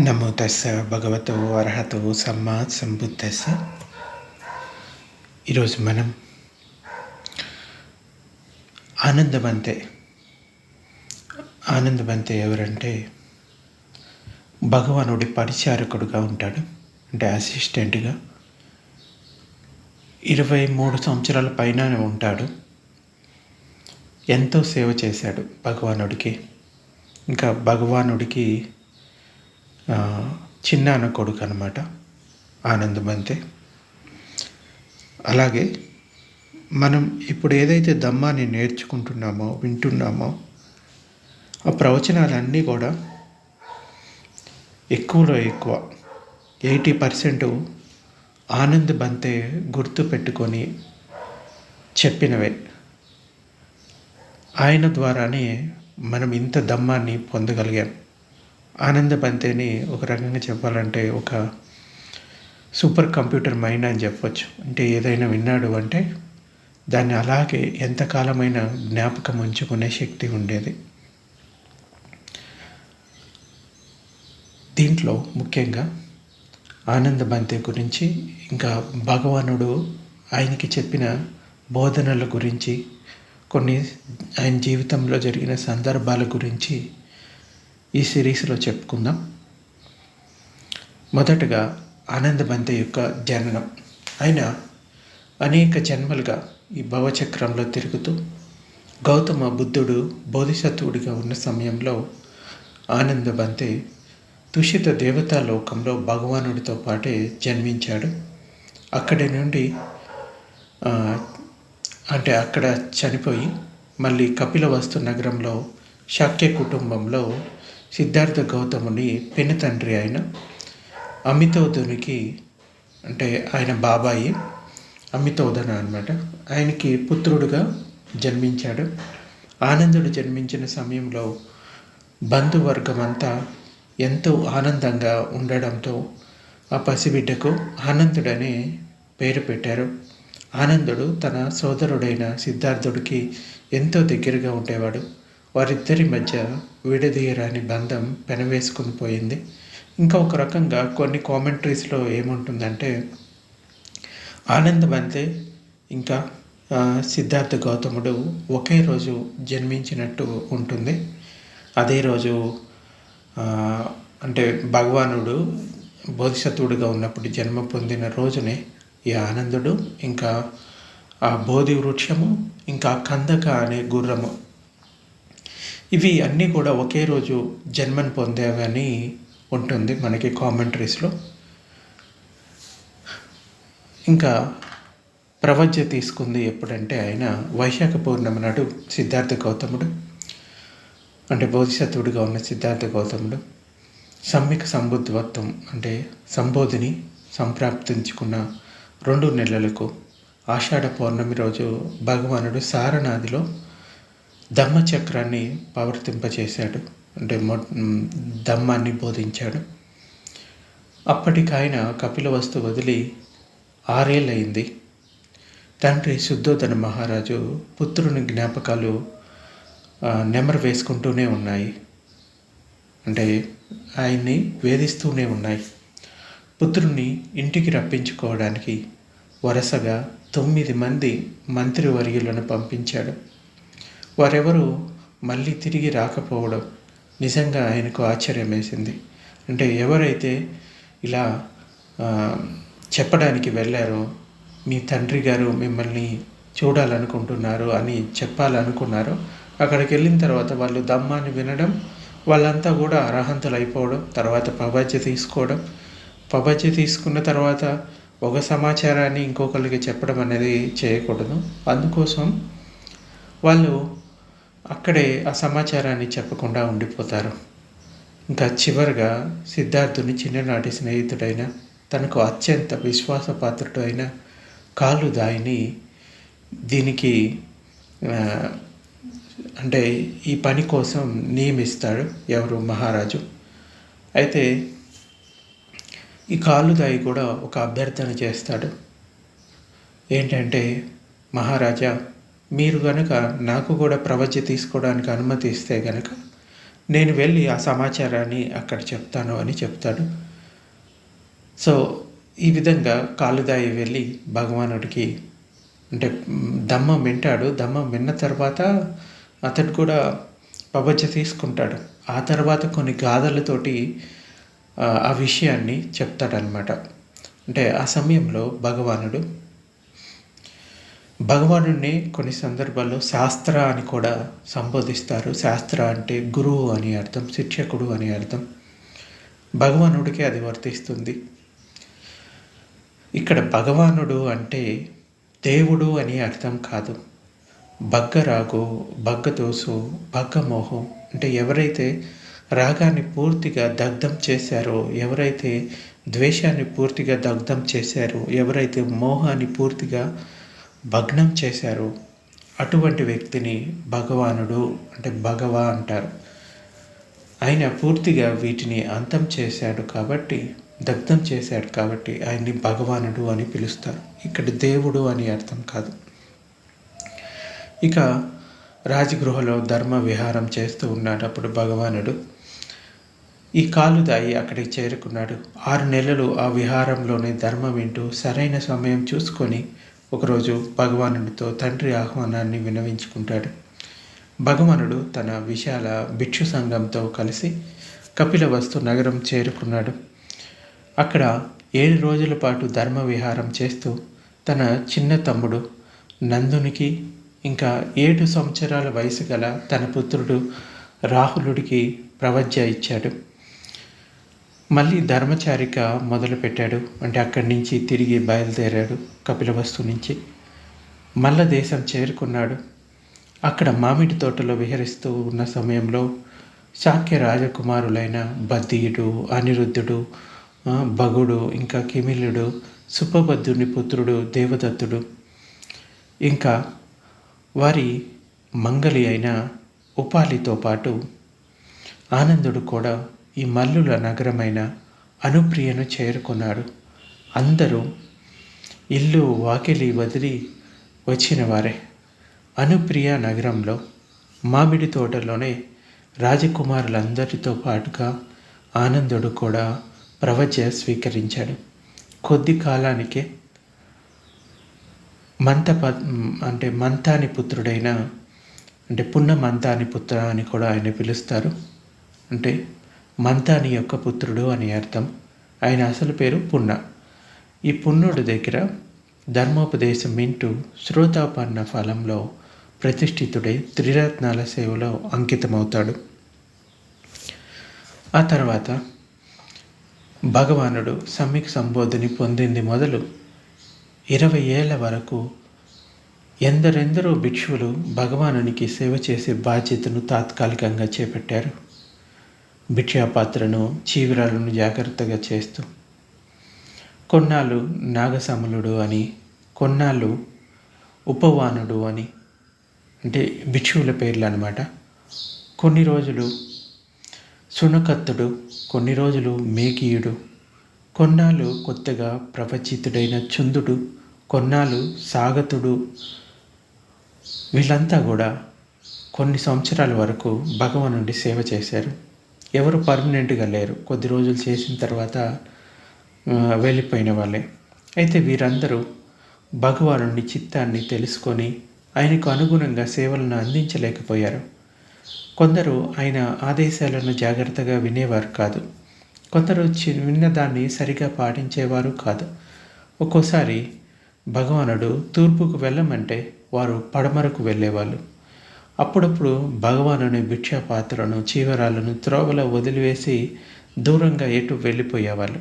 నమో తస్స భగవతో అర్హతో సమ్మా సంబుద్ధస్స ఈరోజు మనం ఆనందబంతే ఆనందబంతే ఎవరంటే భగవానుడి పరిచారకుడుగా ఉంటాడు అంటే అసిస్టెంట్గా ఇరవై మూడు సంవత్సరాల పైన ఉంటాడు. ఎంతో సేవ చేశాడు భగవానుడికి. ఇంకా భగవానుడికి చిన్నాన్న కొడుకు అనమాట ఆనందమంతే అలాగే మనం ఇప్పుడు ఏదైతే దమ్మాన్ని నేర్చుకుంటున్నామో వింటున్నామో ఆ ప్రవచనాలన్నీ కూడా ఎక్కువలో ఎక్కువ ఎయిటీ పర్సెంట్ ఆనంద్ బంతే గుర్తు పెట్టుకొని చెప్పినవే. ఆయన ద్వారానే మనం ఇంత దమ్మాన్ని పొందగలిగాం. ఆనంద బంతేని ఒక రకంగా చెప్పాలంటే ఒక సూపర్ కంప్యూటర్ మైండ్ అని చెప్పొచ్చు. అంటే ఏదైనా విన్నాడు అంటే దాన్ని అలాగే ఎంతకాలమైన జ్ఞాపకం ఉంచుకునే శక్తి ఉండేది. దీంట్లో ముఖ్యంగా ఆనంద బంతే గురించి ఇంకా భగవానుడు ఆయనకి చెప్పిన బోధనల గురించి కొన్ని ఆయన జీవితంలో జరిగిన సందర్భాల గురించి ఈ సిరీస్లో చెప్పుకుందాం. మొదటగా ఆనందబంత యొక్క జననం. ఆయన అనేక జన్మలుగా ఈ భవచక్రంలో తిరుగుతూ గౌతమ బుద్ధుడు బోధిసత్వుడిగా ఉన్న సమయంలో ఆనందబంతే తుషిత దేవతా లోకంలో భగవానుడితో పాటే జన్మించాడు. అక్కడి నుండి అంటే అక్కడ చనిపోయి మళ్ళీ కపిలవస్తు నగరంలో శాక్య కుటుంబంలో సిద్ధార్థ గౌతముని పెను తండ్రి ఆయన అమితోధునికి అంటే ఆయన బాబాయి అమితోధన అనమాట ఆయనకి పుత్రుడుగా జన్మించాడు. ఆనందుడు జన్మించిన సమయంలో బంధువర్గం అంతా ఎంతో ఆనందంగా ఉండడంతో ఆ పసిబిడ్డకు ఆనందుడనే పేరు పెట్టారు. ఆనందుడు తన సోదరుడైన సిద్ధార్థుడికి ఎంతో దగ్గరగా ఉండేవాడు. వారిద్దరి మధ్య విడదీయరాని బంధం పెనవేసుకుని పోయింది. ఇంకా ఒక రకంగా కొన్ని కామెంటరీస్లో ఏముంటుందంటే ఆనందబంతే ఇంకా సిద్ధార్థ గౌతముడు ఒకే రోజు జన్మించినట్టు ఉంటుంది. అదే రోజు అంటే భగవానుడు బోధిసత్వుడిగా ఉన్నప్పుడు జన్మ పొందిన రోజునే ఈ ఆనందుడు ఇంకా ఆ బోధి వృక్షము ఇంకా కందక అనే గుర్రము ఇవి అన్నీ కూడా ఒకే రోజు జన్మను పొందేవని ఉంటుంది మనకి కామెంటరీస్లో ఇంకా ప్రవజ్య తీసుకుంది ఎప్పుడంటే ఆయన వైశాఖ పౌర్ణమి నాడు సిద్ధార్థ గౌతముడు అంటే బోధిసత్వుడిగా ఉన్న సిద్ధార్థ గౌతముడు సమ్యక్ సంబుద్వత్వం అంటే సంబోధిని సంప్రాప్తించుకున్న రెండు నెలలకు ఆషాఢ పౌర్ణమి రోజు భగవానుడు సారనాథిలో ధమ్మచక్రాన్ని ప్రవర్తింపచేశాడు అంటే మొ ధమ్మాన్ని బోధించాడు. అప్పటికి ఆయన కపిలవస్తు వదిలి ఆరేళ్ళయింది. తండ్రి శుద్ధోదన మహారాజు పుత్రుని జ్ఞాపకాలు నెమరు వేసుకుంటూనే ఉన్నాయి. అంటే ఆయన్ని వేధిస్తూనే ఉన్నాయి. పుత్రుని ఇంటికి రప్పించుకోవడానికి వరుసగా తొమ్మిది మంది మంత్రివర్యులను పంపించాడు. వారెవరూ మళ్ళీ తిరిగి రాకపోవడం నిజంగా ఆయనకు ఆశ్చర్యం వేసింది అంటే ఎవరైతే ఇలా చెప్పడానికి వెళ్ళారో మీ తండ్రి గారు మిమ్మల్ని చూడాలనుకుంటున్నారు అని చెప్పాలనుకున్నారో అక్కడికి వెళ్ళిన తర్వాత వాళ్ళు దమ్మాన్ని వినడం వాళ్ళంతా కూడా అర్హంతులు అయిపోవడం తర్వాత పబజ్య తీసుకోవడం పబజ్య తీసుకున్న తర్వాత ఒక సమాచారాన్ని ఇంకొకరికి చెప్పడం అనేది చేయకూడదు. అందుకోసం వాళ్ళు అక్కడే ఆ సమాచారాన్ని చెప్పకుండా ఉండిపోతారు. ఇంకా చివరిగా సిద్ధార్థుని చిన్ననాటి స్నేహితుడైన తనకు అత్యంత విశ్వాసపాత్రుడు అయిన కాలుదాయిని దాయిని దీనికి అంటే ఈ పని కోసం నియమిస్తాడు ఎవరు? మహారాజు. అయితే ఈ కాలుదాయి కూడా ఒక అభ్యర్థన చేస్తాడు. ఏంటంటే మహారాజా మీరు గనక నాకు కూడా ప్రవచ తీసుకోవడానికి అనుమతి ఇస్తే గనక నేను వెళ్ళి ఆ సమాచారాన్ని అక్కడ చెప్తాను అని చెప్తాడు. సో ఈ విధంగా కాలుదాయి వెళ్ళి భగవానుడికి అంటే దమ్మం వింటాడు. దమ్మం విన్న తర్వాత అతడు కూడా పబజ్జ తీసుకుంటాడు. ఆ తర్వాత కొన్ని గాథలతోటి ఆ విషయాన్ని చెప్తాడనమాట అంటే ఆ సమయంలో భగవానుడు భగవానుడిని కొన్ని సందర్భాల్లో శాస్త్ర అని కూడా సంబోధిస్తారు. శాస్త్ర అంటే గురువు అని అర్థం శిక్షకుడు అని అర్థం. భగవానుడికి అది వర్తిస్తుంది. ఇక్కడ భగవానుడు అంటే దేవుడు అని అర్థం కాదు. బగ్గరాగు బగ్గదోసు బగ్గమోహం అంటే ఎవరైతే రాగాన్ని పూర్తిగా దగ్ధం చేశారో ఎవరైతే ద్వేషాన్ని పూర్తిగా దగ్ధం చేశారో ఎవరైతే మోహాన్ని పూర్తిగా భగ్నం చేశారు. అటువంటి వ్యక్తిని భగవానుడు అంటే భగవా అంటారు. ఆయన పూర్తిగా వీటిని అంతం చేశాడు కాబట్టి దగ్ధం చేశాడు కాబట్టి ఆయన్ని భగవానుడు అని పిలుస్తారు. ఇక్కడ దేవుడు అని అర్థం కాదు. ఇక రాజగృహలో ధర్మ విహారం చేస్తూ ఉన్నాడు అప్పుడు భగవానుడు ఈ కాలుదాయి అక్కడికి చేరుకున్నాడు. ఆరు నెలలు ఆ విహారంలోనే ధర్మం వింటూ సరైన సమయం చూసుకొని ఒకరోజు భగవానుడితో తండ్రి ఆహ్వానాన్ని వినవించుకుంటాడు. భగవానుడు తన విశాల భిక్షు సంఘంతో కలిసి కపిలవస్తు నగరం చేరుకున్నాడు. అక్కడ ఏడు రోజుల పాటు ధర్మ విహారం చేస్తూ తన చిన్న తమ్ముడు నందునికి ఇంకా ఏడు సంవత్సరాల వయసు గల తన పుత్రుడు రాహులుడికి ప్రవజ్య ఇచ్చాడు. మళ్ళీ ధర్మచారిక మొదలుపెట్టాడు. అంటే అక్కడి నుంచి తిరిగి బయలుదేరాడు కపిలవస్తు నుంచి. మల్ల దేశం చేరుకున్నాడు. అక్కడ మామిడి తోటలో విహరిస్తూ ఉన్న సమయంలో శాక్య రాజకుమారులైన బద్దీయుడు అనిరుద్ధుడు భగుడు ఇంకా కిమిలుడు సుపబద్ధుని పుత్రుడు దేవదత్తుడు ఇంకా వారి మంగలి అయిన ఉపాలితో పాటు ఆనందుడు కూడా ఈ మల్లుల నగరమైన అనుప్రియను చేరుకున్నాడు అందరూ ఇల్లు వాకిలి వదిలి వచ్చిన వారే. అనుప్రియ నగరంలో మామిడి తోటలోనే రాజకుమారులందరితో పాటుగా ఆనందుడు కూడా ప్రవచ స్వీకరించాడు. కొద్ది కాలానికే మంత అంటే మంతాని పుత్రుడైన అంటే పున్న మంతాని పుత్ర అని కూడా ఆయన పిలుస్తారు. అంటే మంతాని యొక్క పుత్రుడు అని అర్థం. ఆయన అసలు పేరు పున్న. ఈ పున్నుడు దగ్గర ధర్మోపదేశం వింటూ శ్రోతాపన్న ఫలంలో ప్రతిష్ఠితుడై త్రిరత్నాల సేవలో అంకితమవుతాడు. ఆ తర్వాత భగవానుడు సమ్యక్ సంబోధిని పొందింది మొదలు ఇరవై ఏళ్ళ వరకు ఎందరెందరో భిక్షువులు భగవానునికి సేవ చేసే బాధ్యతను తాత్కాలికంగా చేపట్టారు. భిక్షాపాత్రను చీవిరాలను జాగ్రత్తగా చేస్తూ కొన్నాళ్ళు నాగసమలుడు అని కొన్నాళ్ళు ఉపవానుడు అని అంటే భిక్షువుల పేర్లు అనమాట కొన్ని రోజులు సునకత్తుడు కొన్ని రోజులు మేకీయుడు కొన్నాళ్ళు కొత్తగా ప్రపచితుడైన చుందుడు కొన్నాళ్ళు సాగతుడు. వీళ్ళంతా కూడా కొన్ని సంవత్సరాల వరకు భగవానుడి సేవ చేశారు. ఎవరు పర్మనెంట్గా లేరు. కొద్ది రోజులు చేసిన తర్వాత వెళ్ళిపోయిన వాళ్ళే. అయితే వీరందరూ భగవానుడి చిత్తాన్ని తెలుసుకొని ఆయనకు అనుగుణంగా సేవలను అందించలేకపోయారు. కొందరు ఆయన ఆదేశాలను జాగ్రత్తగా వినేవారు కాదు. కొందరు చి విన్నదాన్ని సరిగా పాటించేవారు కాదు. ఒక్కోసారి భగవానుడు తూర్పుకు వెళ్ళమంటే వారు పడమరకు వెళ్ళేవాళ్ళు. అప్పుడప్పుడు భగవానుని భిక్షా పాత్రను చీవరాలను త్రోవలో వదిలివేసి దూరంగా ఎటు వెళ్ళిపోయేవాళ్ళు.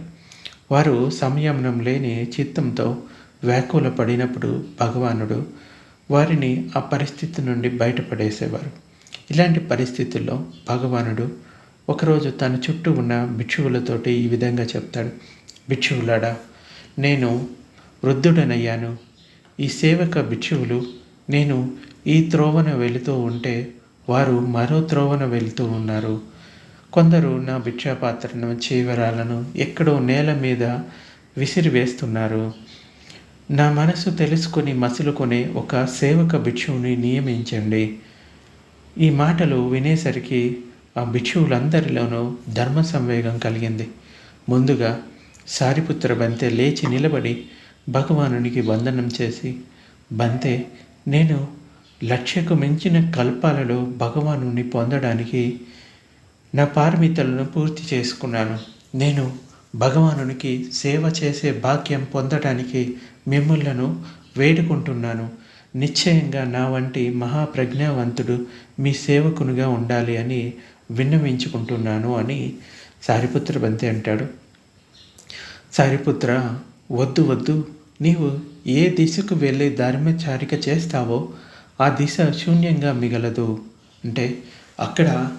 వారు సంయమనం లేని చిత్తంతో వ్యాకుల పడినప్పుడు భగవానుడు వారిని ఆ పరిస్థితి నుండి బయటపడేసేవారు. ఇలాంటి పరిస్థితుల్లో భగవానుడు ఒకరోజు తన చుట్టూ ఉన్న భిక్షువులతోటి ఈ విధంగా చెప్తాడు. భిక్షువులాడా నేను వృద్ధుడనయ్యాను. ఈ సేవక భిక్షువులు నేను ఈ త్రోవన వెళుతూ ఉంటే వారు మరో త్రోవన వెళుతూ ఉన్నారు. కొందరు నా భిక్షాపాత్రను చీవరాలను ఎక్కడో నేల మీద విసిరివేస్తున్నారు నా మనసు తెలుసుకొని మసులుకొని ఒక సేవక భిక్షువుని నియమించండి. ఈ మాటలు వినేసరికి ఆ భిక్షువులందరిలోనూ ధర్మ సంవేగం కలిగింది. ముందుగా సారిపుత్ర బంతే లేచి నిలబడి భగవానునికి వందనం చేసి బంతే నేను లక్ష్యకు మించిన కల్పాలలో భగవానుని పొందడానికి నా పారమితలను పూర్తి చేసుకున్నాను. నేను భగవానునికి సేవ చేసే భాగ్యం పొందడానికి మిమ్మలను వేడుకుంటున్నాను. నిశ్చయంగా నా వంటి మహాప్రజ్ఞావంతుడు మీ సేవకునిగా ఉండాలి అని విన్నవించుకుంటున్నాను అని సారిపుత్ర బంతి అంటాడు. సారిపుత్ర వద్దు వద్దు నీవు ఏ దిశకు వెళ్ళి ధర్మచారిక చేస్తావో ఆ దిశ శూన్యంగా మిగలదు. అంటే అక్కడ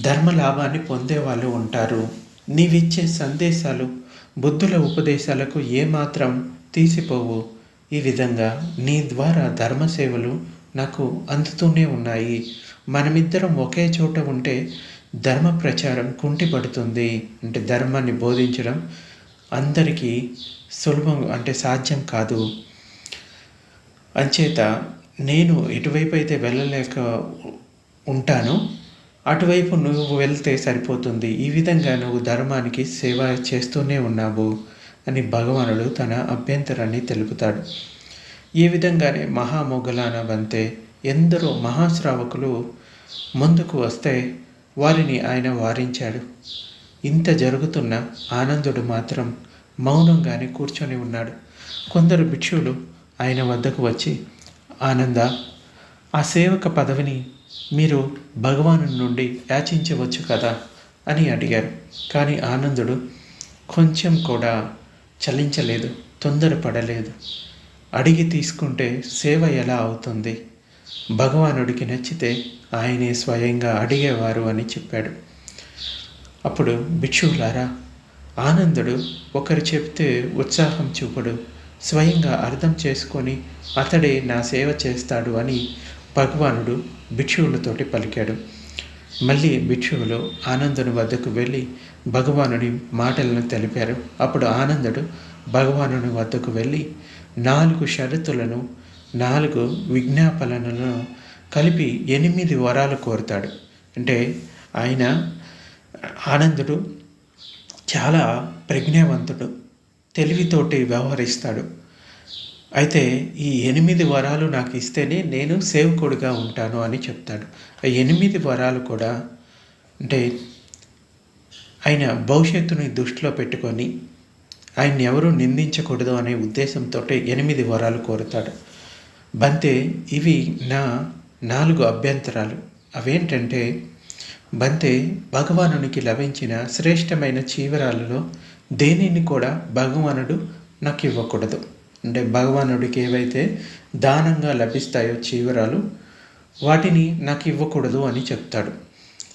ధర్మ లాభాన్ని పొందే వాళ్ళు ఉంటారు. నీవిచ్చే సందేశాలు బుద్ధుల ఉపదేశాలకు ఏమాత్రం తీసిపోవు. ఈ విధంగా నీ ద్వారా ధర్మ సేవలు నాకు అందుతూనే ఉన్నాయి. మనమిద్దరం ఒకే చోట ఉంటే ధర్మ ప్రచారం కుంటిపడుతుంది. అంటే ధర్మాన్ని బోధించడం అందరికీ సులభం అంటే సాధ్యం కాదు. అంచేత నేను ఎటువైపు అయితే వెళ్ళలేక ఉంటానో. అటువైపు నువ్వు వెళ్తే సరిపోతుంది. ఈ విధంగా నువ్వు ధర్మానికి సేవ చేస్తూనే ఉన్నావు అని భగవానుడు తన అభ్యంతరాన్ని తెలుపుతాడు. ఈ విధంగానే మహామొగలాన వంతే ఎందరో మహాశ్రావకులు ముందుకు వస్తే వారిని ఆయన వారించాడు. ఇంత జరుగుతున్న ఆనందుడు మాత్రం మౌనంగానే కూర్చొని ఉన్నాడు. కొందరు భిక్షువులు ఆయన వద్దకు వచ్చి ఆనంద ఆ సేవక పదవిని మీరు భగవాను నుండి యాచించవచ్చు కదా అని అడిగారు. కానీ ఆనందుడు కొంచెం కూడా చలించలేదు తొందరపడలేదు. అడిగి తీసుకుంటే సేవ ఎలా అవుతుంది? భగవానుడికి నచ్చితే ఆయనే స్వయంగా అడిగేవారు అని చెప్పాడు. అప్పుడు భిక్షువులారా ఆనందుడు ఒకరు చెప్తే ఉత్సాహం చూపడు స్వయంగా అర్థం చేసుకొని అతడే నా సేవ చేస్తాడు అని భగవానుడు భిక్షువులతోటి పలికాడు. మళ్ళీ భిక్షువులు ఆనందుని వద్దకు వెళ్ళి భగవానుడి మాటలను తెలిపారు. అప్పుడు ఆనందుడు భగవానుని వద్దకు వెళ్ళి నాలుగు షరతులను నాలుగు విజ్ఞాపనలను కలిపి ఎనిమిది వరాలు కోరుతాడు. అంటే ఆయన ఆనందుడు చాలా ప్రజ్ఞావంతుడు. తెలివితోటి వ్యవహరిస్తాడు. అయితే ఈ ఎనిమిది వరాలు నాకు ఇస్తేనే నేను సేవకుడిగా ఉంటాను అని చెప్తాడు. ఆ ఎనిమిది వరాలు కూడా అంటే ఆయన భవిష్యత్తుని దృష్టిలో పెట్టుకొని ఆయన్ని ఎవరూ నిందించకూడదు అనే ఉద్దేశంతో ఎనిమిది వరాలు కోరుతాడు. బంతే ఇవి నా నాలుగు అభ్యంతరాలు. అవేంటంటే బంతే భగవానునికి లభించిన శ్రేష్టమైన చీవరాలలో దేనిని కూడా భగవానుడు నాకు ఇవ్వకూడదు. అంటే భగవానుడికి ఏవైతే దానంగా లభిస్తాయో చీవరాలు వాటిని నాకు ఇవ్వకూడదు అని చెప్తాడు.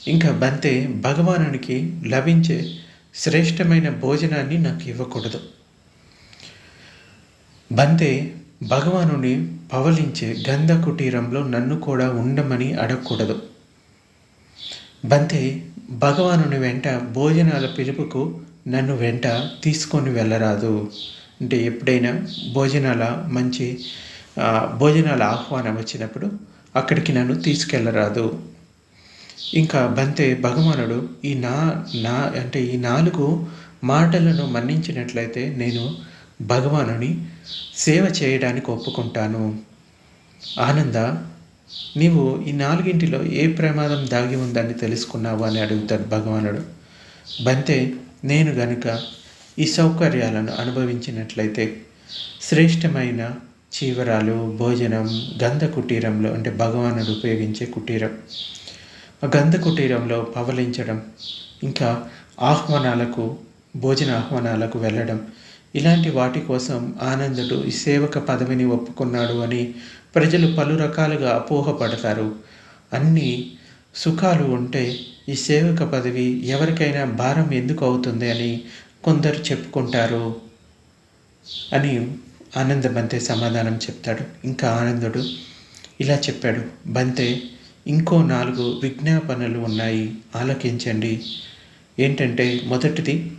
ఇంకా బంతే భగవానునికి లభించే శ్రేష్టమైన భోజనాన్ని నాకు ఇవ్వకూడదు. బంతే భగవానుని పవలించే గంధ కుటీరంలో నన్ను కూడా ఉండమని అడగకూడదు. బంతే భగవానుని వెంట భోజనాల పిలుపుకు నన్ను వెంట తీసుకొని వెళ్ళరాదు. అంటే ఎప్పుడైనా భోజనాల మంచి భోజనాల ఆహ్వానం వచ్చినప్పుడు అక్కడికి నన్ను తీసుకెళ్ళరాదు. ఇంకా బంతే భగవానుడు ఈ నా నా అంటే ఈ నాలుగు మాటలను మన్నించినట్లయితే నేను భగవానుని సేవ చేయడానికి ఒప్పుకుంటాను. ఆనంద నీవు ఈ నాలుగింటిలో ఏ ప్రమాదం దాగి ఉందని తెలుసుకున్నావు అని అడుగుతాడు భగవానుడు. బంతే నేను గనుక ఈ సౌకర్యాలను అనుభవించినట్లయితే శ్రేష్టమైన చీవరాలు భోజనం గంధ కుటీరంలో అంటే భగవానుడు ఉపయోగించే కుటీరం. గంధ కుటీరంలో పవలించడం ఇంకా ఆహ్వానాలకు భోజన ఆహ్వానాలకు వెళ్ళడం ఇలాంటి వాటి కోసం ఆనందుడు ఈ సేవక పదవిని ఒప్పుకున్నాడు అని ప్రజలు పలు రకాలుగా అపోహపడతారు. అన్ని సుఖాలు ఉంటే ఈ సేవక పదవి ఎవరికైనా భారం ఎందుకు అవుతుంది అని కొందరు చెప్పుకుంటారు అని ఆనంద బంతే సమాధానం చెప్తాడు. ఇంకా ఆనందుడు ఇలా చెప్పాడు. బంతే ఇంకో నాలుగు విజ్ఞాపనలు ఉన్నాయి. ఆలకించండి. ఏంటంటే మొదటిది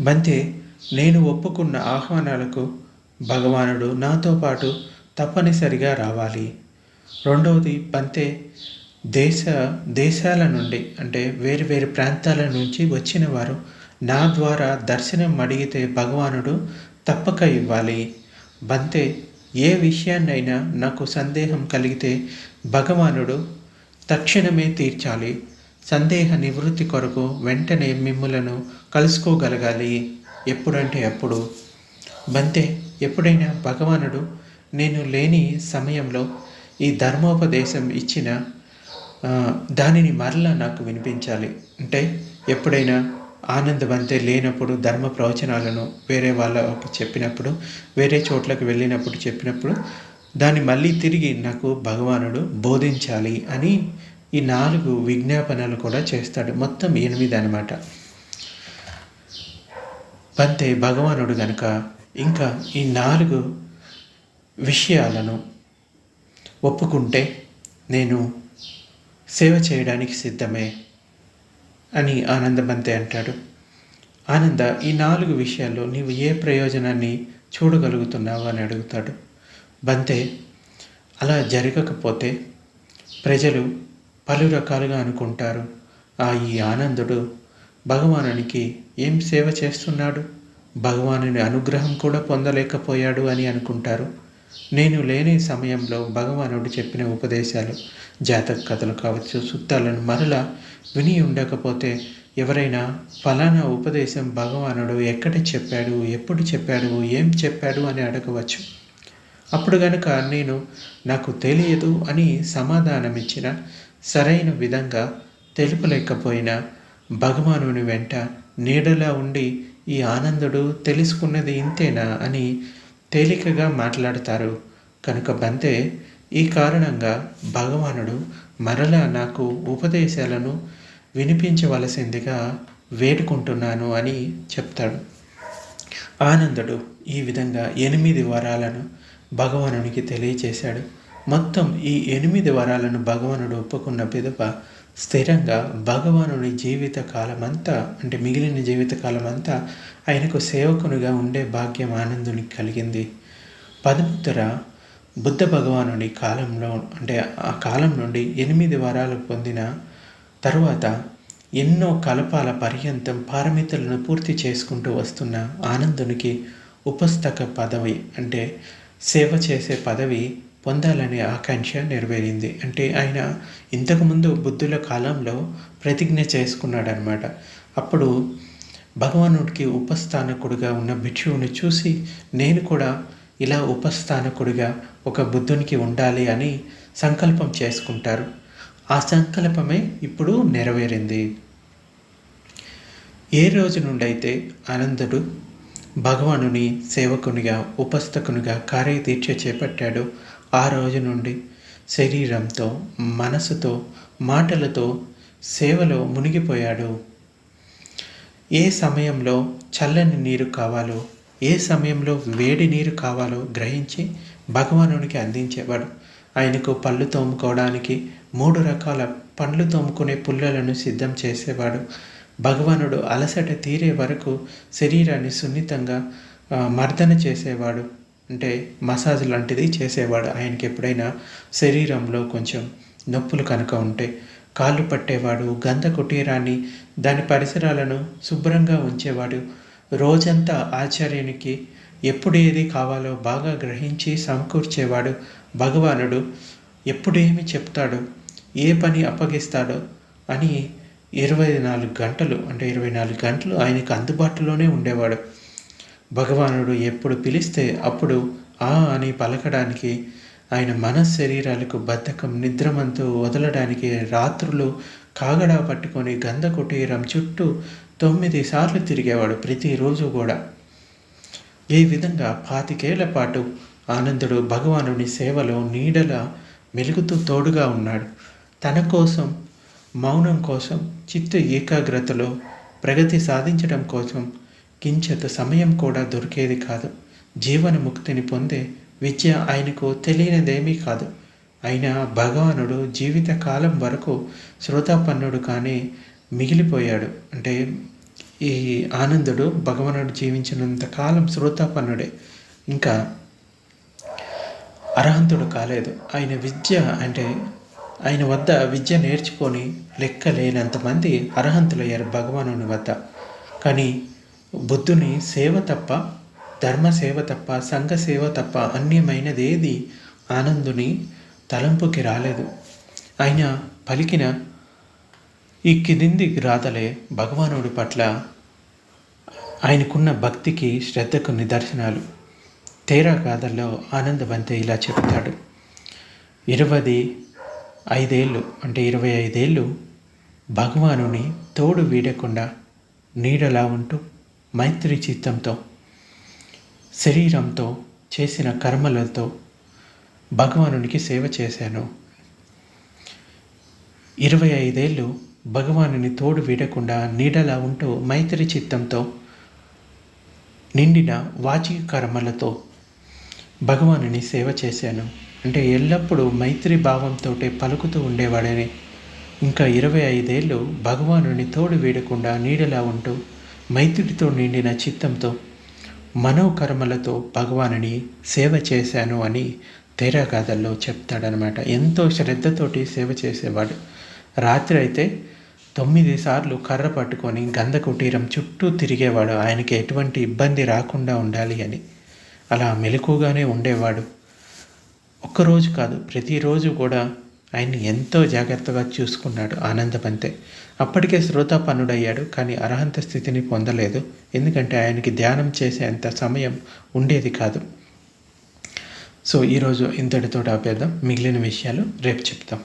బంతే నేను ఒప్పుకున్న ఆహ్వానాలకు భగవానుడు నాతో పాటు తప్పనిసరిగా రావాలి. రెండవది బంతే దేశ దేశాల నుండి అంటే వేరు వేరు ప్రాంతాల నుంచి వచ్చిన వారు నా ద్వారా దర్శనం అడిగితే భగవానుడు తప్పక ఇవ్వాలి. బంతే ఏ విషయాన్నైనా నాకు సందేహం కలిగితే భగవానుడు తక్షణమే తీర్చాలి. సందేహ నివృత్తి కొరకు వెంటనే మిమ్ములను కలుసుకోగలగాలి. ఎప్పుడంటే అప్పుడు. బంతే ఎప్పుడైనా భగవానుడు నేను లేని సమయంలో ఈ ధర్మోపదేశం ఇచ్చిన దానిని మరలా నాకు వినిపించాలి. అంటే ఎప్పుడైనా ఆనందమంతే లేనప్పుడు ధర్మ ప్రవచనాలను వేరే వాళ్ళకి చెప్పినప్పుడు వేరే చోట్లకు వెళ్ళినప్పుడు చెప్పినప్పుడు దాన్ని మళ్ళీ తిరిగి నాకు భగవానుడు బోధించాలి అని ఈ నాలుగు విజ్ఞాపనలు కూడా చేస్తాడు. మొత్తం ఎనిమిది అనమాట పంతే భగవానుడు కనుక ఇంకా ఈ నాలుగు విషయాలను ఒప్పుకుంటే నేను సేవ చేయడానికి సిద్ధమే అని ఆనందమంతే అంటాడు. ఆనంద ఈ నాలుగు విషయాల్లో నీవు ఏ ప్రయోజనాన్ని చూడగలుగుతున్నావు అని అడుగుతాడు. బంతే అలా జరగకపోతే ప్రజలు పలు రకాలుగా అనుకుంటారు. ఆ ఈ ఆనందుడు భగవానునికి ఏం సేవ చేస్తున్నాడు? భగవానుని అనుగ్రహం కూడా పొందలేకపోయాడు అని అనుకుంటారు. నేను లేని సమయంలో భగవానుడు చెప్పిన ఉపదేశాలు జాతక కథలు కావచ్చు సుత్తాలను మరలా విని ఉండకపోతే ఎవరైనా ఫలానా ఉపదేశం భగవానుడు ఎక్కడ చెప్పాడు ఎప్పుడు చెప్పాడు ఏం చెప్పాడు అని అడగవచ్చు. అప్పుడు గనుక నేను నాకు తెలియదు అని సమాధానం ఇచ్చిన సరైన విధంగా తెలుపలేకపోయినా భగవానుని వెంట నీడలా ఉండి ఈ ఆనందుడు తెలుసుకున్నది ఇంతేనా అని తేలికగా మాట్లాడతారు. కనుక బంతే ఈ కారణంగా భగవానుడు మరలా నాకు ఉపదేశాలను వినిపించవలసిందిగా వేడుకుంటున్నాను అని చెప్తాడు. ఆనందుడు ఈ విధంగా ఎనిమిది వరాలను భగవానునికి తెలియచేశాడు. మొత్తం ఈ ఎనిమిది వరాలను భగవానుడు ఒప్పుకున్న పిదప స్థిరంగా భగవానుని జీవిత కాలమంతా అంటే మిగిలిన జీవిత కాలమంతా ఆయనకు సేవకునిగా ఉండే భాగ్యం ఆనందునికి కలిగింది. పదముత్తర బుద్ధ భగవానుడి కాలంలో అంటే ఆ కాలం నుండి ఎనిమిది వారాలు పొందిన తరువాత ఎన్నో కలపాల పర్యంతం పారమితులను పూర్తి చేసుకుంటూ వస్తున్న ఆనందునికి ఉపస్తక పదవి అంటే సేవ చేసే పదవి పొందాలనే ఆకాంక్ష నెరవేరింది. అంటే ఆయన ఇంతకుముందు బుద్ధుల కాలంలో ప్రతిజ్ఞ చేసుకున్నాడనమాట అప్పుడు భగవానుడికి ఉపస్థానకుడిగా ఉన్న భిక్షువుని చూసి నేను కూడా ఇలా ఉపస్థానకుడిగా ఒక బుద్ధునికి ఉండాలి అని సంకల్పం చేసుకుంటారు. ఆ సంకల్పమే ఇప్పుడు నెరవేరింది. ఏ రోజు నుండైతే ఆనందుడు భగవానుని సేవకునిగా ఉపస్థకునిగా కార్యదీక్ష చేపట్టాడో ఆ రోజు నుండి శరీరంతో మనసుతో మాటలతో సేవలో మునిగిపోయాడు. ఏ సమయంలో చల్లని నీరు కావాలో ఏ సమయంలో వేడి నీరు కావాలో గ్రహించి భగవానునికి అందించేవాడు. ఆయనకు పళ్ళు తోముకోవడానికి మూడు రకాల పండ్లు తోముకునే పుల్లలను సిద్ధం చేసేవాడు. భగవానుడు అలసట తీరే వరకు శరీరాన్ని సున్నితంగా మర్దన చేసేవాడు. అంటే మసాజ్ లాంటిది చేసేవాడు. ఆయనకి ఎప్పుడైనా శరీరంలో కొంచెం నొప్పులు కనుక ఉంటే కాళ్ళు పట్టేవాడు గంధ కుటీరాన్ని దాని పరిసరాలను శుభ్రంగా ఉంచేవాడు. రోజంతా ఆచార్యునికి ఎప్పుడు ఏది కావాలో బాగా గ్రహించి సమకూర్చేవాడు. భగవానుడు ఎప్పుడు ఏమి చెప్తాడో ఏ పని అప్పగిస్తాడో అని ఇరవై నాలుగు గంటలు అంటే ఇరవై నాలుగు గంటలు ఆయనకు అందుబాటులోనే ఉండేవాడు. భగవానుడు ఎప్పుడు పిలిస్తే అప్పుడు ఆ అని పలకడానికి ఆయన మన శరీరాలకు బద్ధకం నిద్రమంతు వదలడానికి రాత్రులు కాగడా పట్టుకొని గంధ కుటీరం చుట్టూ తొమ్మిది సార్లు తిరిగేవాడు ప్రతిరోజు కూడా. ఈ విధంగా పాతికేళ్ళ పాటు ఆనందుడు భగవానుని సేవలో నీడల మెలుగుతూ తోడుగా ఉన్నాడు. తన కోసం మౌనం కోసం చిత్త ఏకాగ్రతలో ప్రగతి సాధించడం కోసం కించత సమయం కూడా దొరికేది కాదు. జీవన ముక్తిని పొందే విద్య ఆయనకు తెలియనిదేమీ కాదు. అయినా భగవానుడు జీవిత కాలం వరకు శ్రోతాపన్నుడు కానీ మిగిలిపోయాడు. అంటే ఈ ఆనందుడు భగవానుడు జీవించినంత కాలం శ్రోతాపన్నుడే. ఇంకా అర్హంతుడు కాలేదు. ఆయన విద్య అంటే ఆయన వద్ద విద్య నేర్చుకొని లెక్క లేనంతమంది అర్హంతులయ్యారు భగవానుని వద్ద. కానీ బుద్ధుని సేవ తప్ప ధర్మ సేవ తప్ప సంఘ సేవ తప్ప అన్యమైనదేది ఆనందుని తలంపుకి రాలేదు. ఆయన పలికిన ఈ కింది రాతలే భగవానుడి పట్ల ఆయనకున్న భక్తికి శ్రద్ధకు నిదర్శనాలు. తేరా గాథల్లో ఆనందవంతి ఇలా చెబుతాడు. ఇరవై ఐదేళ్ళు అంటే ఇరవై ఐదేళ్ళు భగవానుని తోడు వీడకుండా నీడలా ఉంటూ మైత్రి చిత్తంతో శరీరంతో చేసిన కర్మలతో భగవానునికి సేవ చేశాను. ఇరవై ఐదేళ్ళు భగవానుని తోడు వీడకుండా నీడలా ఉంటూ మైత్రి చిత్తంతో నిండిన వాచిక కర్మలతో భగవానుని సేవ చేశాను. అంటే ఎల్లప్పుడూ మైత్రి భావంతో పలుకుతూ ఉండేవాడని. ఇంకా ఇరవై ఐదేళ్ళు భగవానుని తోడు వీడకుండా నీడలా ఉంటూ మైత్రితో నిండిన చిత్తంతో మనోకర్మలతో భగవానుని సేవ చేశాను అని తేరాగాథల్లో చెప్తాడనమాట ఎంతో శ్రద్ధతోటి సేవ చేసేవాడు. రాత్రి అయితే తొమ్మిది సార్లు కర్ర పట్టుకొని గంధ కుటీరం చుట్టూ తిరిగేవాడు. ఆయనకి ఎటువంటి ఇబ్బంది రాకుండా ఉండాలి అని. అలా మెలకుగానే ఉండేవాడు. ఒక్కరోజు కాదు ప్రతిరోజు కూడా ఆయన్ని ఎంతో జాగ్రత్తగా చూసుకున్నాడు ఆనందమంతే అప్పటికే శ్రోతాపన్నుడయ్యాడు కానీ అర్హంత స్థితిని పొందలేదు. ఎందుకంటే ఆయనకి ధ్యానం చేసేంత సమయం ఉండేది కాదు. సో ఈరోజు ఇంతటితో ఆపేద్దాం. మిగిలిన విషయాలు రేపు చెప్తాం.